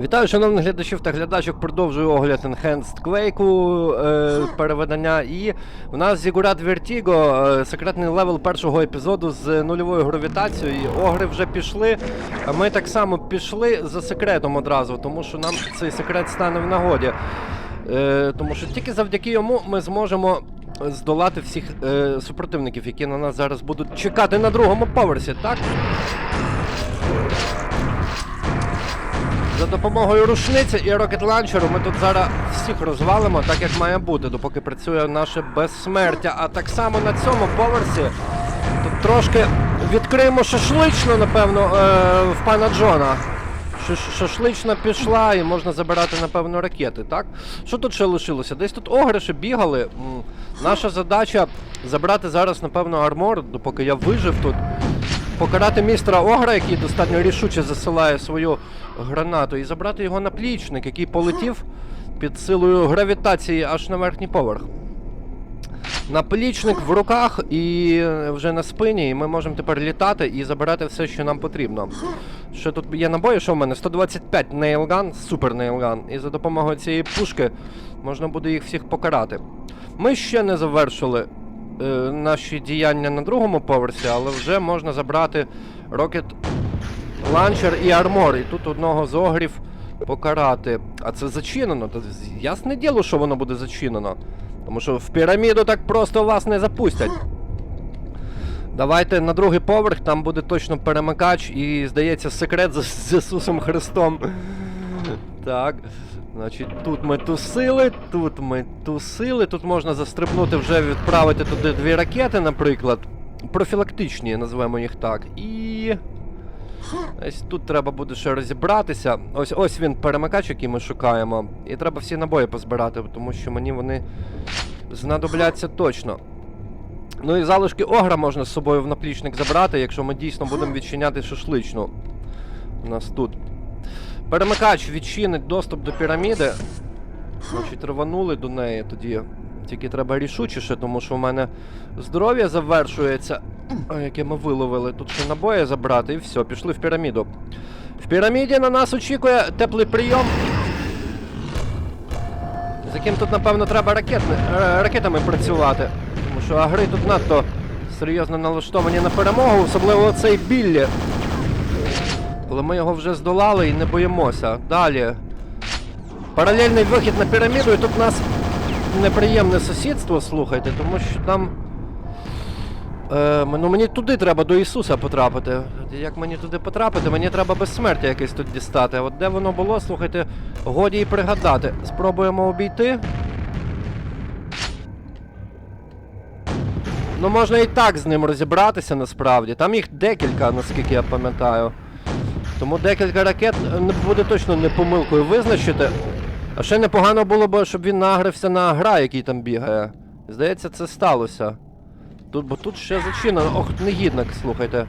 Вітаю, шановних глядачів та глядачок. Продовжую огляд Enhanced Quake е, переведення. І в нас Зігурат Vertigo, е, секретний левел першого епізоду з нульовою гравітацією. Огри вже пішли. Ми так само пішли за секретом одразу, тому що нам цей секрет стане в нагоді. Е, тому що тільки завдяки йому ми зможемо здолати всіх е, супротивників, які на нас зараз будуть чекати на другому поверсі, так? За допомогою рушниці і рокет-ланчеру ми тут зараз всіх розвалимо, так як має бути, допоки працює наше безсмертя. А так само на цьому поверсі тут трошки відкриємо шашлично, напевно, е, в пана Джона. Шашлична пішла і можна забирати, напевно, ракети, так? Що тут ще лишилося? Десь тут огри ще бігали. Наша задача забрати зараз, напевно, армор, допоки я вижив тут. Покарати містера Огра, який достатньо рішуче засилає свою гранату, і забрати його наплічник, який полетів під силою гравітації аж на верхній поверх. Наплічник в руках і вже на спині, і ми можемо тепер літати і забирати все, що нам потрібно. Що тут є набої, що в мене? 125 нейлган, супер нейлган, і за допомогою цієї пушки можна буде їх всіх покарати. Ми ще не завершили е, наші діяння на другому поверсі, але вже можна забрати рокет ланчер і армор. І тут одного з огрів покарати. А це зачинено. Та ясне діло, що воно буде зачинено. Тому що в піраміду так просто вас не запустять. Давайте на другий поверх, там буде точно перемикач і, здається, секрет з, з Ісусом Христом. Так. Значить, тут ми тусили, тут ми тусили, тут можна застрибнути вже відправити туди дві ракети, наприклад. Профілактичні, назвемо їх так. І. Ось тут треба буде ще розібратися. Ось ось він перемикач, який ми шукаємо. І треба всі набої позбирати, тому що мені вони знадобляться точно. Ну і залишки огра можна з собою в наплічник забрати, якщо ми дійсно будемо відчиняти шашличну. У нас тут. Перемикач відчинить доступ до піраміди. Значить, рванули до неї тоді. Тільки треба рішучіше, тому що в мене здоров'я завершується, яке ми виловили. Тут ще набої забрати і все, пішли в піраміду. В піраміді на нас очікує теплий прийом. З яким тут, напевно, треба ракетни, е, ракетами працювати. Тому що агри тут надто серйозно налаштовані на перемогу, особливо цей Біллі. Коли ми його вже здолали і не боїмося. Далі. Паралельний вихід на піраміду, і тут у нас неприємне сусідство, слухайте, тому що там. Е, ну мені туди треба до Ісуса потрапити. Як мені туди потрапити? Мені треба безсмертя якесь тут дістати. От де воно було, слухайте, годі і пригадати. Спробуємо обійти. Ну, можна і так з ним розібратися насправді. Там їх декілька, наскільки я пам'ятаю. Тому декілька ракет е, буде точно не помилкою визначити. А ще непогано було б, щоб він нагрився на гра, який там бігає. Здається, це сталося. Тут, бо тут ще зачинено. Ох, негідник, слухайте.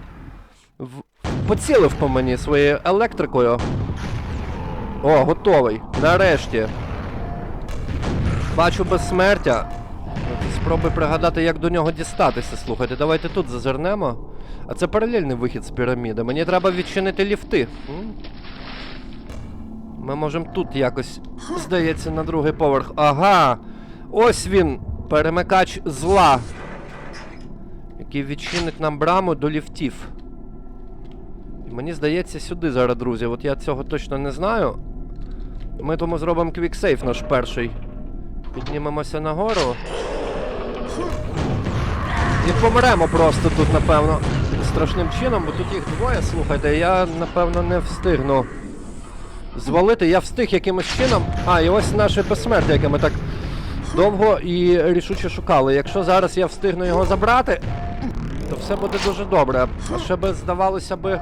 В... Поцілив по мені своєю електрикою. О, готовий. Нарешті. Бачу безсмертя. Спробуй пригадати, як до нього дістатися. Слухайте, давайте тут зазирнемо. А це паралельний вихід з піраміди. Мені треба відчинити ліфти. Ми можемо тут якось, здається, на другий поверх. Ага! Ось він! Перемикач зла. Який відчинить нам браму до ліфтів. Мені здається, сюди зараз, друзі. От я цього точно не знаю. Ми тому зробимо квіксейф наш перший. Піднімемося нагору. І помремо просто тут, напевно, страшним чином, бо тут їх двоє, слухайте, я, напевно, не встигну звалити. Я встиг якимось чином. А, і ось наше безсмертя, яке ми так довго і рішуче шукали. Якщо зараз я встигну його забрати, то все буде дуже добре. А ще би здавалося би.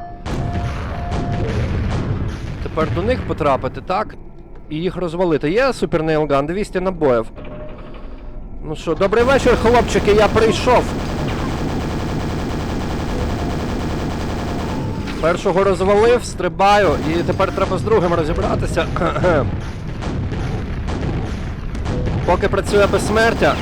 Тепер до них потрапити, так? І їх розвалити. Є супер нейлган, 200 набоїв. Ну що, добрий вечір, хлопчики, я прийшов. Першого розвалив, стрибаю, і тепер треба з другим розібратися. Поки працює безсмертя.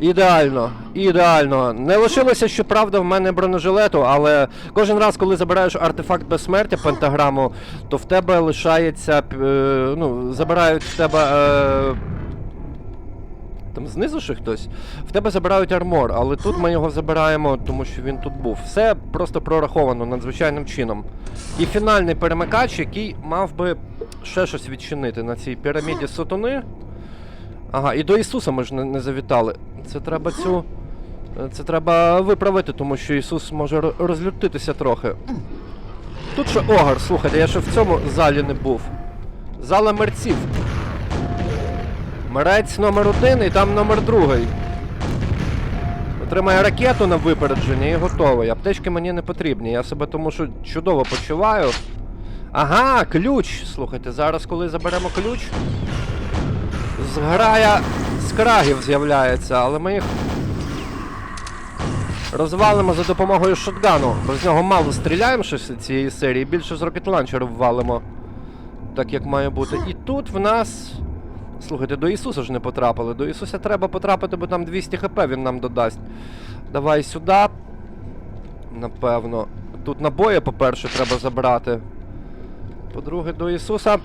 Ідеально. Ідеально. Не лишилося, щоправда, в мене бронежилету, але кожен раз, коли забираєш артефакт безсмертя, пентаграму, то в тебе лишається. е, ну, забирають в тебе. Там знизу ще хтось. В тебе забирають армор, але тут ми його забираємо, тому що він тут був. Все просто прораховано надзвичайним чином. І фінальний перемикач, який мав би ще щось відчинити на цій піраміді сатани. Ага, і до Ісуса ми ж не, не завітали. Це треба цю. Це треба виправити, тому що Ісус може розлютитися трохи. Тут ще огар, слухайте, я ще в цьому залі не був. Зала мерців. Мерець номер один і там номер другий. Отримає ракету на випередження і готовий. Аптечки мені не потрібні. Я себе тому що чудово почуваю. Ага, ключ. Слухайте, зараз коли заберемо ключ. Зграя скрагів з'являється, але ми їх розвалимо за допомогою шотгану. Бо з нього мало стріляємо щось цієї серії, більше з рокетланчеру ввалимо. Так як має бути. І тут в нас. Слухайте, до Ісуса ж не потрапили. До Ісуса треба потрапити, бо там 200 хп він нам додасть. Давай сюди. Напевно. Тут набої, по-перше, треба забрати. По-друге, до Ісуса.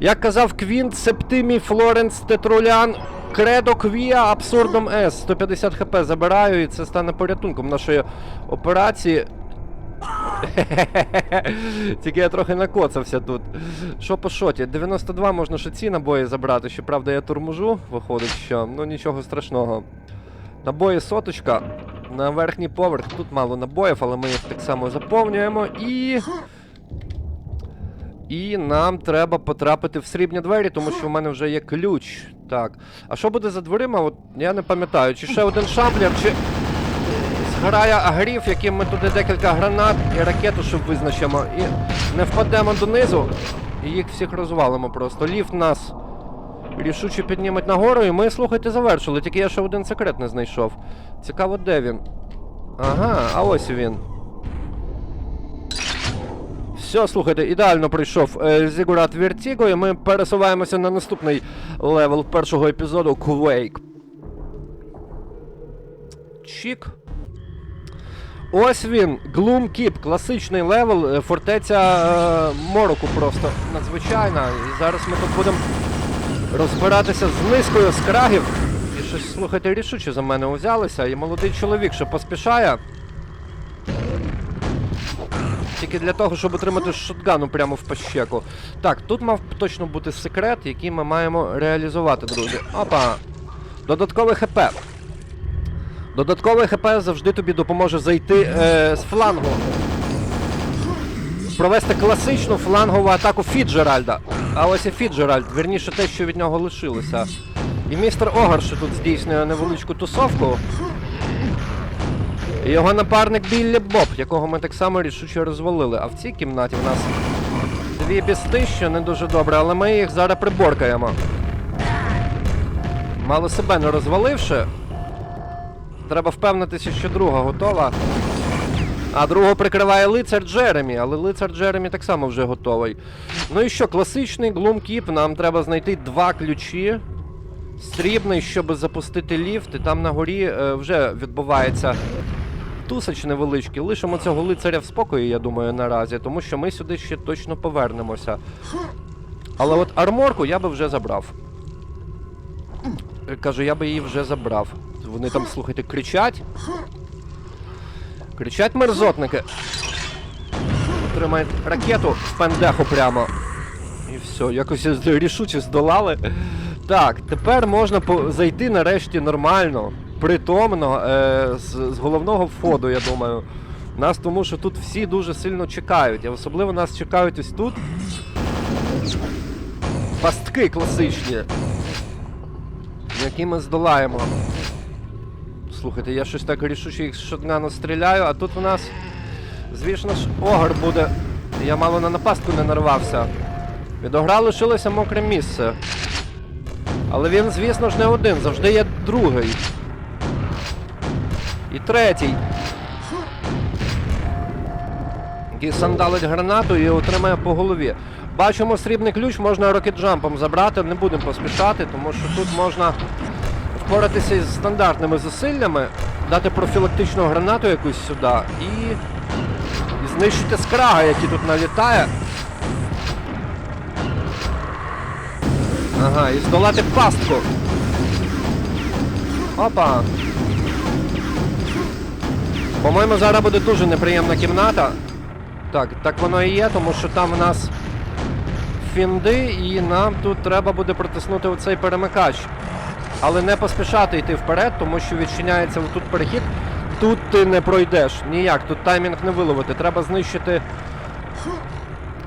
Як казав Квінт, Септимій, Флоренс, Тетрулян, Кредо Квія, Абсурдом С. 150 хп забираю, і це стане порятунком нашої операції. Тільки я трохи накоцався тут. Що по шоті? 92 можна ще ці набої забрати. Щоправда, я турможу, виходить, що. Ну нічого страшного. Набої соточка. На верхній поверх. Тут мало набоїв, але ми їх так само заповнюємо. І. І нам треба потрапити в срібні двері, тому що в мене вже є ключ. Так. А що буде за дверима? От я не пам'ятаю, чи ще один шамблер, чи зграє агрів, яким ми туди декілька гранат і ракету, щоб визначимо. І не впадемо донизу, і їх всіх розвалимо просто. Ліфт нас рішуче підніметь нагору, і ми, слухайте, завершили. Тільки я ще один секрет не знайшов. Цікаво, де він. Ага, а ось він. Все, слухайте, ідеально пройшов е, Зігурат Вертіго, і ми пересуваємося на наступний левел першого епізоду Quake. Чік. Ось він, Gloom Keep, класичний левел, е, фортеця е, Мороку просто надзвичайна. І зараз ми тут будемо розбиратися з низкою скрагів. І щось, слухайте, рішуче за мене узялися. І молодий чоловік, що поспішає. Тільки для того, щоб отримати шотгану прямо в пащеку. Так, тут мав точно бути секрет, який ми маємо реалізувати, друзі. Опа! Додаткове ХП. Додаткове ХП завжди тобі допоможе зайти е, з флангу. Провести класичну флангову атаку Фіджеральда. А ось і Фіджеральд, вірніше те, що від нього лишилося. І містер Огар ще тут здійснює невеличку тусовку. І його напарник Біллі Боб, якого ми так само рішуче розвалили. А в цій кімнаті в нас дві бісти, що не дуже добре, але ми їх зараз приборкаємо. Мало себе не розваливши. Треба впевнитися, що друга готова. А другого прикриває лицар Джеремі, але лицар Джеремі так само вже готовий. Ну і що, класичний Keep, нам треба знайти два ключі. Срібний, щоб запустити ліфт, і там на горі е, вже відбувається тусач невеличкий. Лишимо цього лицаря в спокої, я думаю, наразі, тому що ми сюди ще точно повернемося. Але от арморку я би вже забрав. Е, Кажу, я би її вже забрав. Вони там, слухайте, кричать. Кричать мерзотники. Отримають ракету в пендеху прямо. І все, якось рішуче здолали. Так, тепер можна зайти нарешті нормально, притомно, е, з, з головного входу, я думаю. Нас тому, що тут всі дуже сильно чекають. А особливо нас чекають ось тут. Пастки класичні. Які ми здолаємо. Слухайте, я щось так рішуче їх з шотгану стріляю, а тут у нас, звісно ж, огар буде. Я мало на напастку не нарвався. Від огра лишилося мокре місце. Але він, звісно ж, не один, завжди є другий. І третій. Який сандалить гранату і отримає по голові. Бачимо срібний ключ, можна рокетджампом забрати, не будемо поспішати, тому що тут можна впоратися із стандартними зусиллями, дати профілактичну гранату якусь сюди і, і знищити скрага, який тут налітає. Ага, і здолати пастку. Опа. По-моєму, зараз буде дуже неприємна кімната. Так, так воно і є, тому що там в нас фінди, і нам тут треба буде протиснути оцей перемикач. Але не поспішати йти вперед, тому що відчиняється тут перехід. Тут ти не пройдеш. Ніяк, тут таймінг не виловити. Треба знищити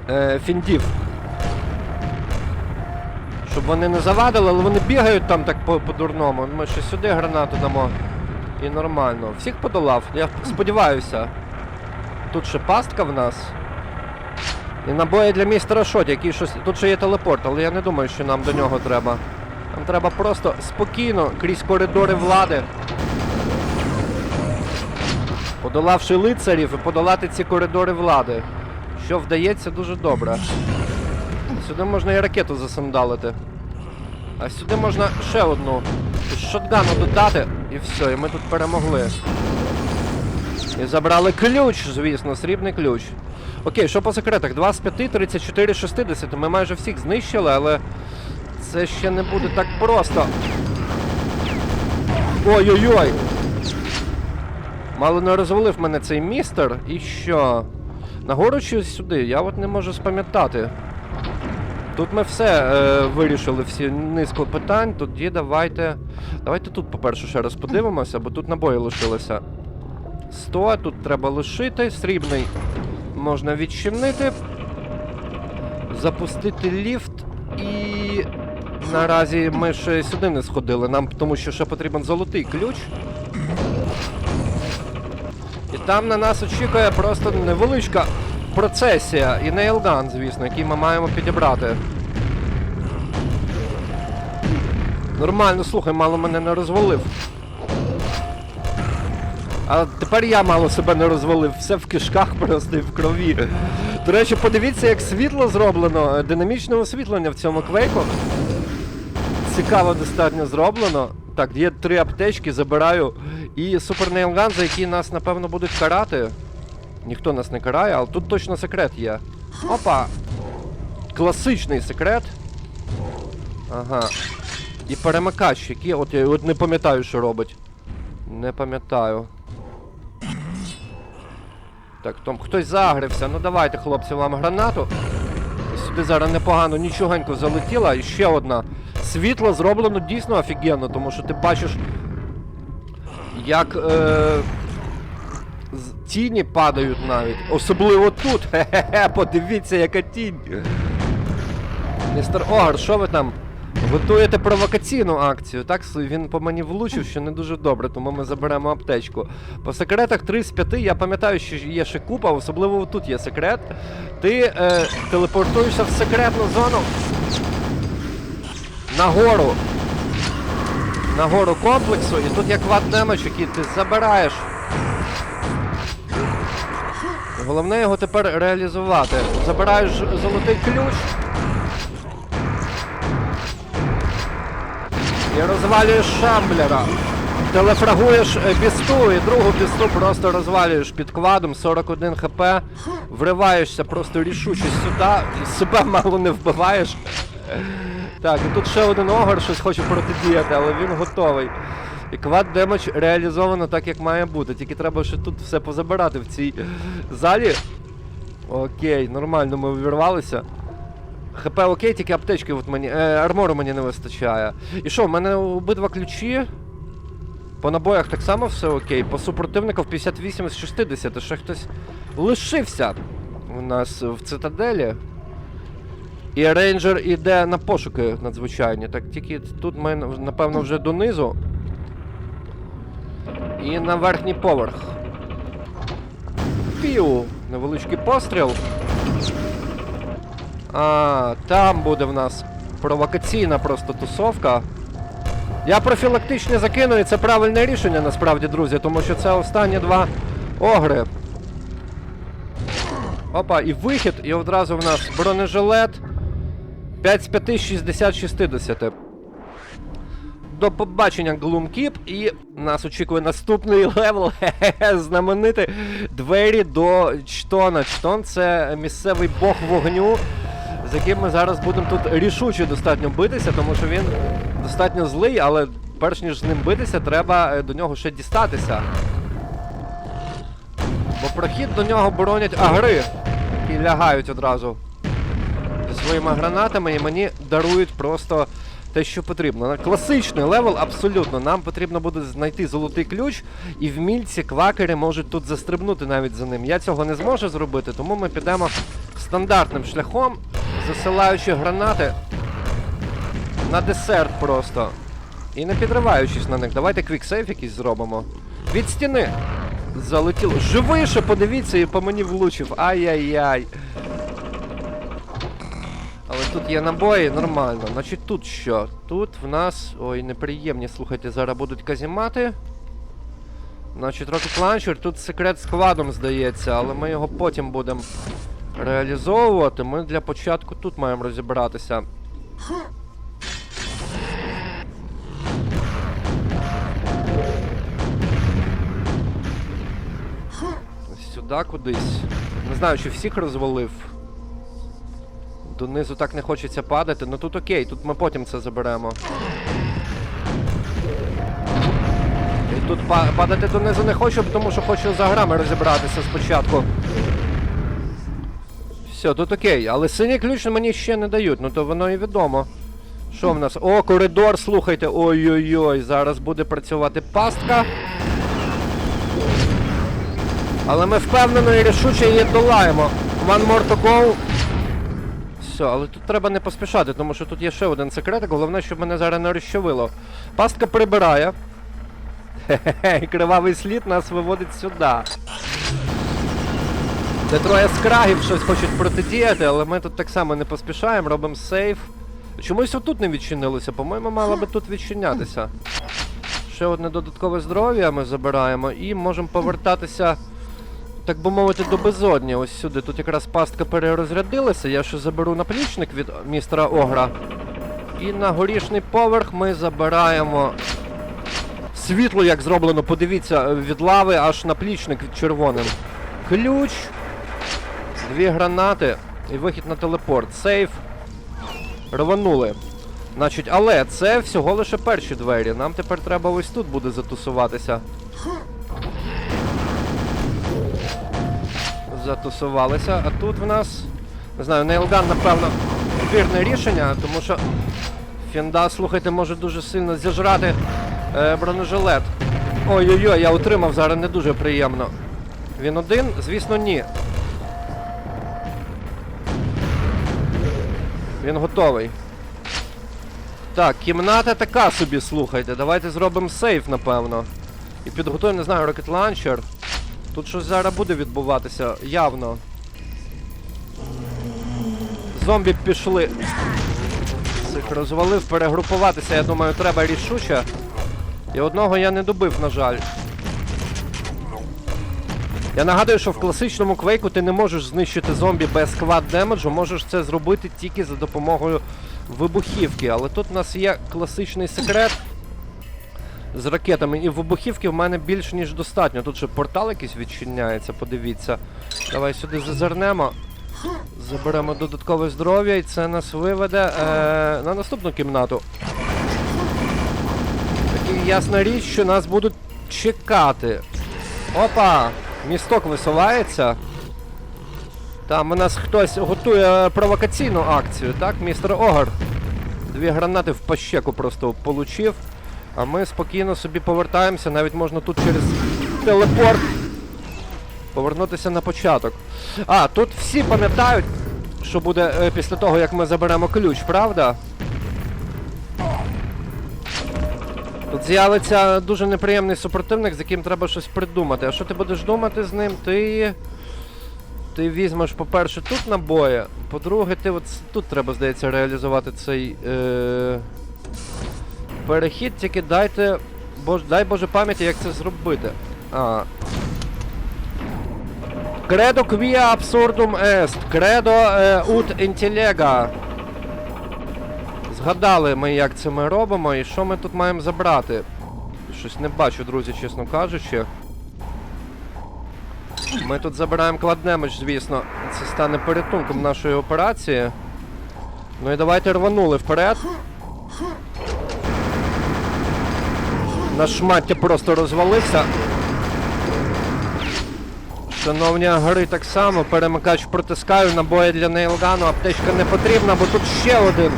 е, фіндів. Щоб вони не завадили, але вони бігають там так по- по-дурному. Ми ще сюди гранату дамо. І нормально. Всіх подолав. Я сподіваюся. Тут ще пастка в нас. І набої для містера Шоті, який щось. Тут ще є телепорт, але я не думаю, що нам до нього треба. Нам треба просто спокійно крізь коридори влади. Подолавши лицарів і подолати ці коридори влади. Що вдається дуже добре. Сюди можна і ракету засандалити. А сюди можна ще одну шотгану додати, і все, і ми тут перемогли. І забрали ключ, звісно, срібний ключ. Окей, що по секретах? 2 з 5, 34 60. Ми майже всіх знищили, але це ще не буде так просто. Ой-ой-ой! Мало не розвалив мене цей містер. І що? Нагору чи сюди? Я от не можу спам'ятати. Тут ми все е, вирішили, всі низку питань. Тоді давайте. Давайте тут, по-перше, ще раз подивимося, бо тут набої лишилися. 100, тут треба лишити, срібний можна відчинити. Запустити ліфт і. Наразі ми ще сюди не сходили, нам тому що ще потрібен золотий ключ. І там на нас очікує просто невеличка процесія і нейлган, звісно, який ми маємо підібрати. Нормально, слухай, мало мене не розвалив. А тепер я мало себе не розвалив, все в кишках просто і в крові. До речі, подивіться, як світло зроблено, динамічне освітлення в цьому квейку. Цікаво достатньо зроблено. Так, є три аптечки, забираю. І супер нейлган, за який нас, напевно, будуть карати. Ніхто нас не карає, але тут точно секрет є. Опа! Класичний секрет. Ага. І перемикач, який. От я от не пам'ятаю, що робить. Не пам'ятаю. Так, там хтось загрився. Ну давайте, хлопці, вам гранату. Сюди зараз непогано нічогенько залетіла. І ще одна. Світло зроблено дійсно офігенно, тому що ти бачиш, як е, тіні падають навіть. Особливо тут. Хе-хе-хе, подивіться, яка тінь. Містер Огар, що ви там? Готуєте провокаційну акцію, так? Він по мені влучив, що не дуже добре, тому ми заберемо аптечку. По секретах 3 з 5, я пам'ятаю, що є ще купа, особливо тут є секрет. Ти е, телепортуєшся в секретну зону. Нагору. Нагору комплексу, і тут є квад демедж, який ти забираєш. Головне його тепер реалізувати. Забираєш золотий ключ. І розвалюєш шамблера. Телефрагуєш е, бісту і другу бісту просто розвалюєш під квадом 41 хп. Вриваєшся просто рішуче сюди, і себе мало не вбиваєш. Так, і тут ще один огар щось хоче протидіяти, але він готовий. І квад демедж реалізовано так, як має бути. Тільки треба ще тут все позабирати в цій залі. Окей, нормально ми увірвалися. ХП окей, тільки аптечки от мені. Е, армору мені не вистачає. І що, в мене обидва ключі. По набоях так само все окей. По супротивників 58 з 60. Ще хтось лишився у нас в цитаделі. І рейнджер іде на пошуки надзвичайні. Так тільки тут ми, напевно, вже донизу. І на верхній поверх. Піу! Невеличкий постріл. А, там буде в нас провокаційна просто тусовка. Я профілактично закину, і це правильне рішення насправді, друзі, тому що це останні два огри. Опа, і вихід, і одразу в нас бронежилет. 5 з 5, 60 60. до побачення, Глумкіп, і нас очікує наступний левел. Знаменити двері до Чтона. Чтон це місцевий бог вогню, з яким ми зараз будемо тут рішуче достатньо битися, тому що він достатньо злий, але перш ніж з ним битися, треба е, до нього ще дістатися. Бо прохід до нього боронять агри, які лягають одразу зі своїми гранатами і мені дарують просто те, що потрібно. Класичний левел, абсолютно. Нам потрібно буде знайти золотий ключ, і вмільці квакери можуть тут застрибнути навіть за ним. Я цього не зможу зробити, тому ми підемо стандартним шляхом, засилаючи гранати на десерт просто. І не підриваючись на них. Давайте квіксейф якийсь зробимо. Від стіни. Залетіло. Живише, подивіться, і по мені влучив. Ай-яй-яй. Але тут є набої, нормально. Значить тут що? Тут в нас. Ой, неприємні, слухайте, зараз будуть казімати. Значить, Rocket Launcher, тут секрет складом здається, але ми його потім будемо реалізовувати. Ми для початку тут маємо розібратися. Сюди кудись. Не знаю, чи всіх розвалив. Донизу так не хочеться падати, ну тут окей, тут ми потім це заберемо. І тут па падати донизу не хочу, тому що хочу за грами розібратися спочатку. Все, тут окей, але синій ключ мені ще не дають, ну то воно і відомо. Що в нас? О, коридор, слухайте. Ой-ой-ой, зараз буде працювати пастка. Але ми впевнено і рішуче її долаємо. One more to go. Все, але тут треба не поспішати, тому що тут є ще один секретик, головне, щоб мене зараз не розчавило. Пастка прибирає. Хе-хе-хе, кривавий слід нас виводить сюди. Де троє скрагів щось хочуть протидіяти, але ми тут так само не поспішаємо, робимо сейф. Чомусь отут не відчинилося, по-моєму, мало би тут відчинятися. Ще одне додаткове здоров'я ми забираємо і можемо повертатися, так би мовити, до безодні. Ось сюди. Тут якраз пастка перерозрядилася. Я ще заберу наплічник від містера Огра. І на горішній поверх ми забираємо світло, як зроблено, подивіться, від лави аж наплічник від червоним. Ключ, дві гранати і вихід на телепорт. Сейф. Рванули. Значить, але це всього лише перші двері. Нам тепер треба ось тут буде затусуватися. Затусувалися. А тут в нас. Не знаю, Нейлган, напевно, вірне рішення, тому що Фінда, слухайте, може дуже сильно зіжрати е, бронежилет. Ой-ой-ой, я отримав зараз не дуже приємно. Він один? Звісно, ні. Він готовий. Так, кімната така собі, слухайте. Давайте зробимо сейф, напевно. І підготуємо, не знаю, Rocket Launcher. Тут щось зараз буде відбуватися, явно. Зомбі пішли. Цих розвалив, перегрупуватися, я думаю, треба рішуче. І одного я не добив, на жаль. Я нагадую, що в класичному квейку ти не можеш знищити зомбі без квад демеджу, можеш це зробити тільки за допомогою вибухівки. Але тут у нас є класичний секрет з ракетами. І вибухівки в мене більш ніж достатньо. Тут ще портал якийсь відчиняється, подивіться. Давай сюди зазирнемо. Заберемо додаткове здоров'я і це нас виведе е, на наступну кімнату. Такі ясна річ, що нас будуть чекати. Опа! Місток висувається. Там у нас хтось готує провокаційну акцію, так, містер Огар? Дві гранати в пащеку просто получив. А ми спокійно собі повертаємося, навіть можна тут через телепорт повернутися на початок. А, тут всі пам'ятають, що буде е, після того, як ми заберемо ключ, правда? Тут з'явиться дуже неприємний супротивник, з яким треба щось придумати. А що ти будеш думати з ним? Ти. Ти візьмеш, по-перше, тут набої, по-друге, ти от тут треба, здається, реалізувати цей. Е... Перехід, тільки дайте. Бож... Дай Боже пам'яті, як це зробити. А. Credo quia absurdum est. Credo е, ut intellega. Згадали ми, як це ми робимо, і що ми тут маємо забрати. Щось не бачу, друзі, чесно кажучи. Ми тут забираємо кладнемич, звісно. Це стане порятунком нашої операції. Ну і давайте рванули вперед. Наш шмаття просто розвалився. Шановні гри так само, перемикач протискаю, набої для нейлгану, аптечка не потрібна, бо тут ще один,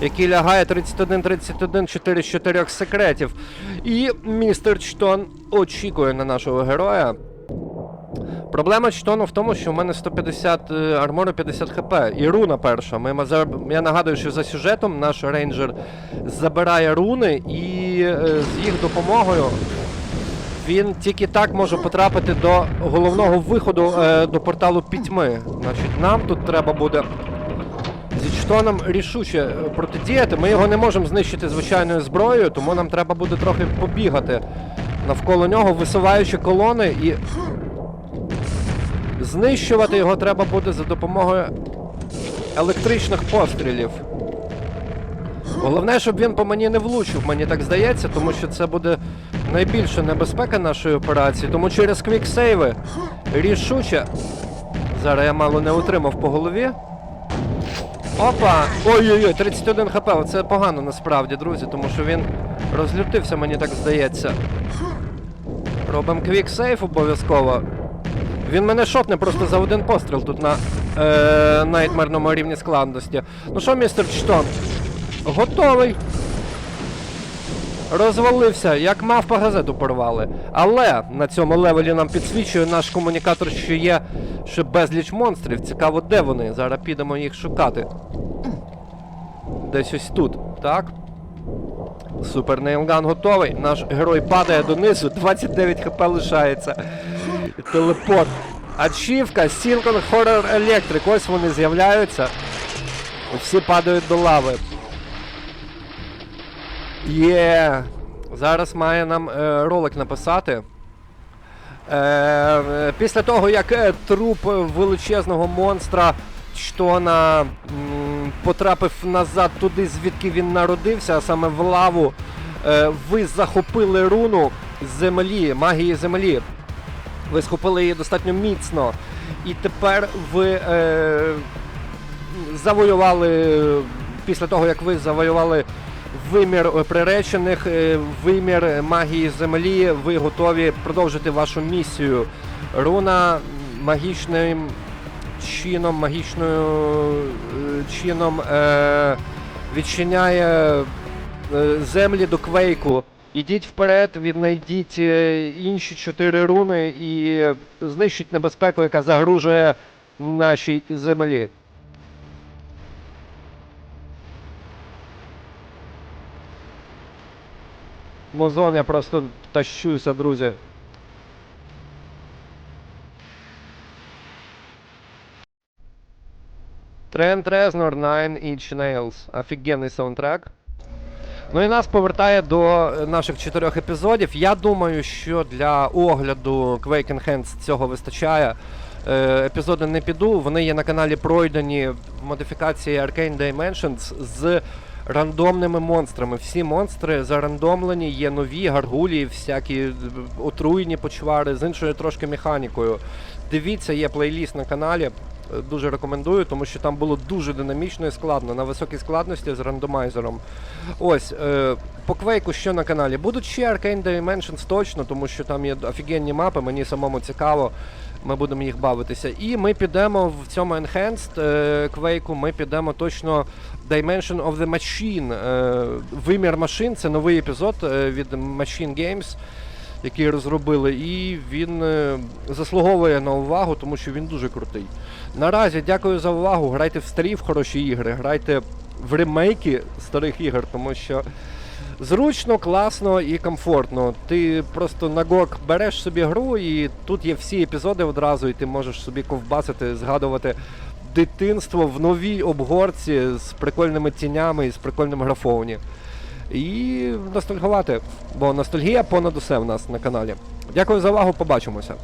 який лягає 31-31, 4 з 4 секретів. І містер Чтон очікує на нашого героя. Проблема Чтону в тому, що в мене 150 е, армору 50 хп. І руна перша. Ми, я нагадую, що за сюжетом наш рейнджер забирає руни і е, з їх допомогою він тільки так може потрапити до головного виходу е, до порталу пітьми. Значить, нам тут треба буде зі Чтоном рішуче е, протидіяти. Ми його не можемо знищити звичайною зброєю, тому нам треба буде трохи побігати навколо нього, висуваючи колони і. Знищувати його треба буде за допомогою електричних пострілів. Головне, щоб він по мені не влучив, мені так здається, тому що це буде найбільша небезпека нашої операції. Тому через квіксейви рішуче. Зараз я мало не отримав по голові. Опа! Ой-ой-ой, 31 хп. Оце погано насправді, друзі, тому що він розлютився, мені так здається. Робимо квіксейв обов'язково. Він мене шотне просто за один постріл тут на е, найтмерному рівні складності. Ну що, містер Чтон? Готовий. Розвалився, як мавпа газету порвали. Але на цьому левелі нам підсвічує наш комунікатор, що є ще безліч монстрів. Цікаво, де вони. Зараз підемо їх шукати. Десь ось тут, так? Супер Нейлган готовий. Наш герой падає донизу, 29 хп лишається. Телепорт. Ачівка, Сінкон Хоррор Електрик. Ось вони з'являються. Всі падають до лави. Є. Зараз має нам е, ролик написати. Е, після того, як е, труп величезного монстра Чтона потрапив назад туди, звідки він народився, а саме в лаву, ви захопили руну землі, магії землі. Ви схопили її достатньо міцно. І тепер ви завоювали, після того як ви завоювали вимір е, приречених, е, вимір магії землі, ви готові продовжити вашу місію. Руна магічним чином, магічною е, чином е, відчиняє землі до квейку. Ідіть вперед, віднайдіть інші чотири руни і знищіть небезпеку, яка загрожує нашій землі. Музон я просто тащуся, друзі. Трент Резнор 9 Inch Nails. Офігенний саундтрек. Ну і нас повертає до наших чотирьох епізодів. Я думаю, що для огляду Quake Enhanced цього вистачає. Е, епізоди не піду, вони є на каналі пройдені в модифікації Arcane Dimensions з рандомними монстрами. Всі монстри зарандомлені, є нові гаргулі, всякі отруєні почвари з іншою трошки механікою. Дивіться, є плейліст на каналі. Дуже рекомендую, тому що там було дуже динамічно і складно на високій складності з рандомайзером. Ось, е, по квейку що на каналі? Будуть ще Arcane Dimensions точно, тому що там є офігенні мапи, мені самому цікаво. Ми будемо їх бавитися. І ми підемо в цьому Enhanced е, квейку, ми підемо точно Dimension of the Machine. Е, Вимір машин це новий епізод е, від Machine Games, який розробили, і він е, заслуговує на увагу, тому що він дуже крутий. Наразі дякую за увагу. Грайте в старі, в хороші ігри, грайте в ремейки старих ігор, тому що зручно, класно і комфортно. Ти просто на гок береш собі гру, і тут є всі епізоди одразу, і ти можеш собі ковбасити, згадувати дитинство в новій обгорці з прикольними тінями і з прикольним графоні. І ностальгувати, бо ностальгія понад усе в нас на каналі. Дякую за увагу, побачимося.